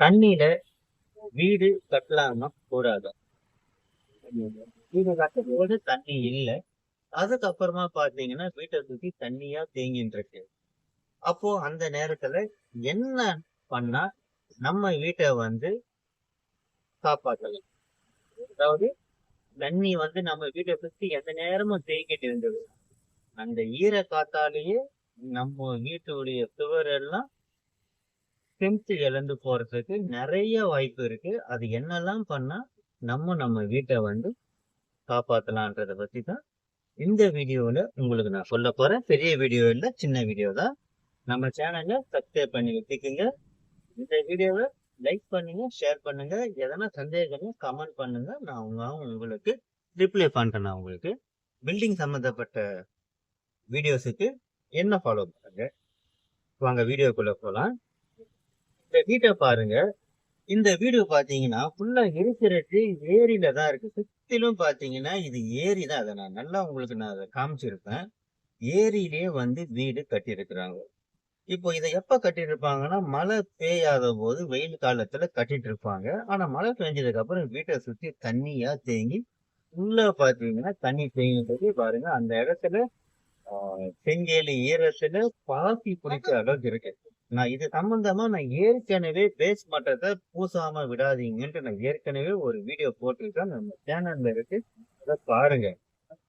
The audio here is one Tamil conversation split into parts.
தண்ணியில வீடு கட்டலாமா கூடாதா வீடு கட்டும்போது தண்ணி இல்லை. அதுக்கப்புறமா பாத்தீங்கன்னா வீட்டை சுற்றி தண்ணியா தேங்கின்னு இருக்கு அப்போ அந்த நேரத்துல என்ன பண்ணா நம்ம வீட்டை வந்து காப்பாற்றலாம். அதாவது தண்ணி வந்து நம்ம வீட்டை சுத்தி எந்த நேரமும் தேங்கிட்டு இருந்தது. அந்த ஈர காத்தாலேயே நம்ம வீட்டுடைய சுவர் எல்லாம் ஸ்ட்ரென்த் இழந்து போறதுக்கு நிறைய வாய்ப்பு இருக்கு. அது என்னெல்லாம் பண்ணா நம்ம நம்ம வீட்டை வந்து காப்பாத்தலான்றத பத்தி தான் இந்த வீடியோல உங்களுக்கு நான் சொல்ல போறேன். பெரிய வீடியோ இல்ல சின்ன வீடியோ தான். நம்ம சேனலை சப்ஸ்கிரைப் பண்ணி வச்சுக்கோங்க. இந்த வீடியோவை லைக் பண்ணுங்க ஷேர் பண்ணுங்க. எதனா சந்தேகங்கள் கமெண்ட் பண்ணுங்க. நான் உங்க உங்களுக்கு ரிப்ளை பண்றேன் நான் உங்களுக்கு. பில்டிங் சம்மந்தப்பட்ட வீடியோஸுக்கு என்ன ஃபாலோ பண்ணுங்க? வாங்க வீடியோக்குள்ளே போகலாம் இந்த வீட்டை பாருங்க. இந்த வீடு பார்த்தீங்கன்னா ஃபுல்லா இருக்கிறது ஏரியில தான் இருக்கு. சுத்திலும் பார்த்தீங்கன்னா இது ஏரி தான். அதை நான் நல்லா உங்களுக்கு நான் அதை காமிச்சிருப்பேன். ஏரியிலே வந்து வீடு கட்டியிருக்கிறாங்க. இப்போ இதை எப்போ கட்டியிருப்பாங்கன்னா மழை பெய்யாத போது வெயில் காலத்துல கட்டிட்டு இருப்பாங்க ஆனா மழை பெஞ்சதுக்கு அப்புறம் வீட்டை சுத்தி தண்ணியா தேங்கி உள்ள பாத்தீங்கன்னா தண்ணி தேங்கி பாருங்க. அந்த இடத்துல செங்கேலி ஈரத்துல பாசி பிடிச்ச அளவுக்கு இருக்கு. நான் இது சம்பந்தமா நான் ஏற்கனவே பேஸ் மட்டத்தை பூசாம விடாதீங்கன்ட்டு நான் ஏற்கனவே ஒரு வீடியோ போட்டிருக்கேன். நம்ம சேனல்ல இருக்கு. அதை பாருங்க.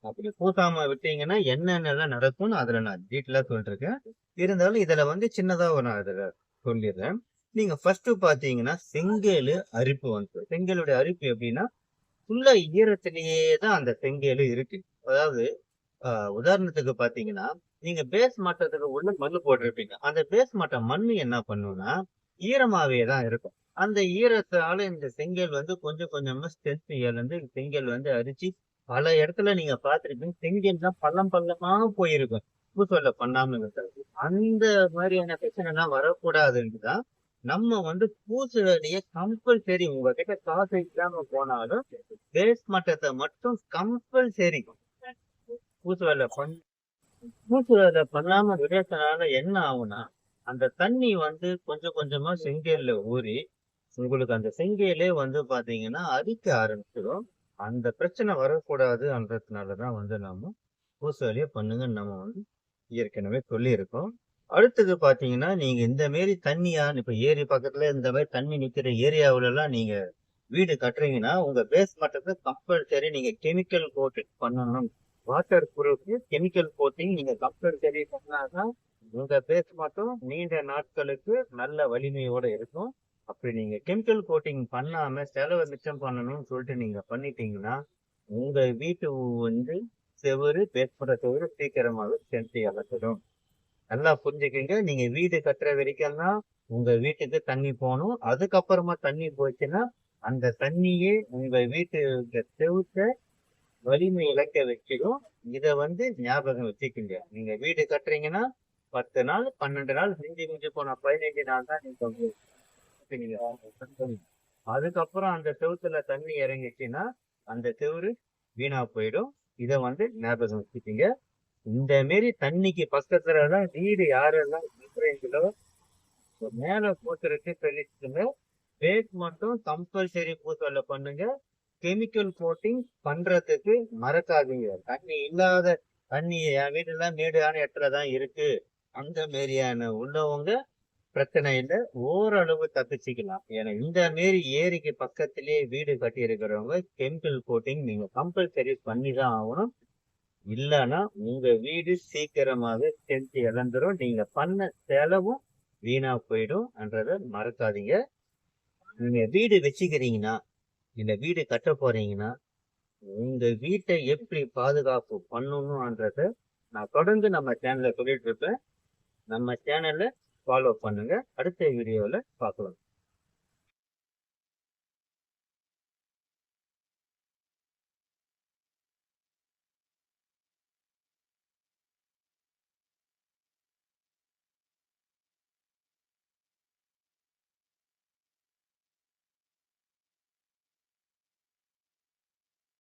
அப்படி பூசாம விட்டீங்கன்னா என்னென்னலாம் நடக்கும்னு அதுல நான் டீட்டெயிலா சொல்லிருக்கேன். இருந்தாலும் இதுல வந்து சின்னதா ஒரு நான் இதுல சொல்லிடுறேன். நீங்க ஃபர்ஸ்ட் பாத்தீங்கன்னா செங்கேலு அரிப்பு வந்து செங்கலுடைய அரிப்பு எப்படின்னா ஃபுல்லா ஈரத்திலேயே தான் அந்த செங்கேலு இருக்கு. அதாவது உதாரணத்துக்கு பாத்தீங்கன்னா நீங்க பேஸ் மட்டத்துக்கு உள்ள மண்ணு போட்டிருப்பீங்க. அந்த பேஸ் மட்டம் மண்ணு என்ன பண்ணும்னா ஈரமாவே தான் இருக்கும். அந்த ஈரத்தால இந்த செங்கல் வந்து கொஞ்சம் கொஞ்சமா ஸ்ட்ரென்த் இழந்து செங்கல் வந்து அரிச்சு பல இடத்துல நீங்க பார்த்திருப்பீங்க. செங்கல் தான் பள்ளம் பள்ளமா போயிருக்கும். பூசொல்ல பண்ணாம இருக்கிறது அந்த மாதிரியான பிரச்சனை எல்லாம் வரக்கூடாதுன்னு தான் நம்ம வந்து பூசுறதைய கம்பல்சரி உங்ககிட்ட காசு இல்லாம போனாலும் பேஸ் மட்டத்தை மட்டும் கம்பல்சரி பூசு வேலை பண்ண பூசு பண்ணாம விடுறதுனால என்ன ஆகும்னா அந்த தண்ணி வந்து கொஞ்சம் கொஞ்சமா செங்கல்ல ஊறி உங்களுக்கு அந்த செங்கலே வந்து பாத்தீங்கன்னா அரிக்க ஆரம்பிச்சிடும். அந்த பிரச்சனை வரக்கூடாதுன்றதுனாலதான் வந்து நம்ம பூசு வேலையை பண்ணுங்கன்னு நம்ம வந்து ஏற்கனவே சொல்லியிருக்கோம். அடுத்தது பாத்தீங்கன்னா நீங்க இந்த மாரி தண்ணியா இப்ப ஏரி பக்கத்துல இந்த மாதிரி தண்ணி நிக்கிற ஏரியாவுல எல்லாம் நீங்க வீடு கட்டுறீங்கன்னா உங்க பேஸ் மட்டத்தை கம்பல்சரி நீங்க கெமிக்கல் கோட்டிங் பண்ணணும். வாட்டர் ப்ரூஃப் கெமிக்கல் கோட்டிங் நீங்க கம்பல்சரி பண்ணாதான் உங்க பேஸ் மட்டும் நீண்ட நாட்களுக்கு நல்ல வலிமையோட இருக்கும். அப்படி நீங்க கெமிக்கல் கோட்டிங் பண்ணாம செலவை மிச்சம் பண்ணணும்னு சொல்லிட்டு நீங்க பண்ணிட்டீங்கன்னா உங்க வீட்டு வந்து செவரு பேஸ்பட செவரு சீக்கிரமாகவே செலுத்தி இழந்துடும் நல்லா புரிஞ்சுக்கங்க. நீங்க வீடு கட்டுற வரைக்கும் தான் உங்க வீட்டுக்கு தண்ணி போகணும். அதுக்கப்புறமா தண்ணி போச்சுன்னா அந்த தண்ணியே உங்க வீட்டு செவுத்த வலிமை இழக்க வச்சிடும் இதை வந்து ஞாபகம் வச்சுக்கோங்க. நீங்க வீடு கட்டுறீங்கன்னா பத்து நாள் பன்னெண்டு நாள் மிஞ்சி மிஞ்சி போன பதினைஞ்சு நாள் தான் நீங்க அதுக்கப்புறம் அந்த செவத்துல தண்ணி இறங்கிச்சுன்னா அந்த செவரு வீணா போயிடும். இதை வந்து ஞாபகம் வச்சுக்கோங்க. இந்த மாரி தண்ணிக்கு பக்கத்துல தான் வீடு யாரெல்லாம் இருக்கிறீங்களோ மேல பூசுறதுக்கு தெளிச்சுங்க பேக் மட்டும் கம்பல்சரி பூசல பண்ணுங்க. கெமிக்கல் கோட்டிங் பண்றதுக்கு மறக்காதீங்க. தண்ணி இல்லாத தண்ணி என் வீட்டுல மேடான இடத்துல தான் இருக்கு. அந்த மாரியான உள்ளவங்க பிரச்சனை இல்லை ஓரளவு தப்பிச்சுக்கலாம். ஏன்னா இந்த மாரி ஏரிக்கு பக்கத்திலேயே வீடு கட்டி இருக்கிறவங்க கெமிக்கல் கோட்டிங் நீங்க கம்பல்சரி பண்ணி தான் ஆகணும். இல்லைன்னா உங்க வீடு சீக்கிரமாக செஞ்சு இழந்துரும் நீங்க பண்ண செலவும் வீணா போயிடும்ன்றத மறக்காதீங்க. நீங்க வீடு வச்சுக்கிறீங்கன்னா இந்த வீடு கட்ட போறீங்கன்னா இந்த வீட்டை எப்படி பாதுகாப்பு பண்ணணும்ன்றத நான் தொடர்ந்து நம்ம சேனல்ல சொல்லிட்டு இருப்பேன். நம்ம சேனல்ல ஃபாலோ பண்ணுங்க. அடுத்த வீடியோவில் பார்க்கலாம்.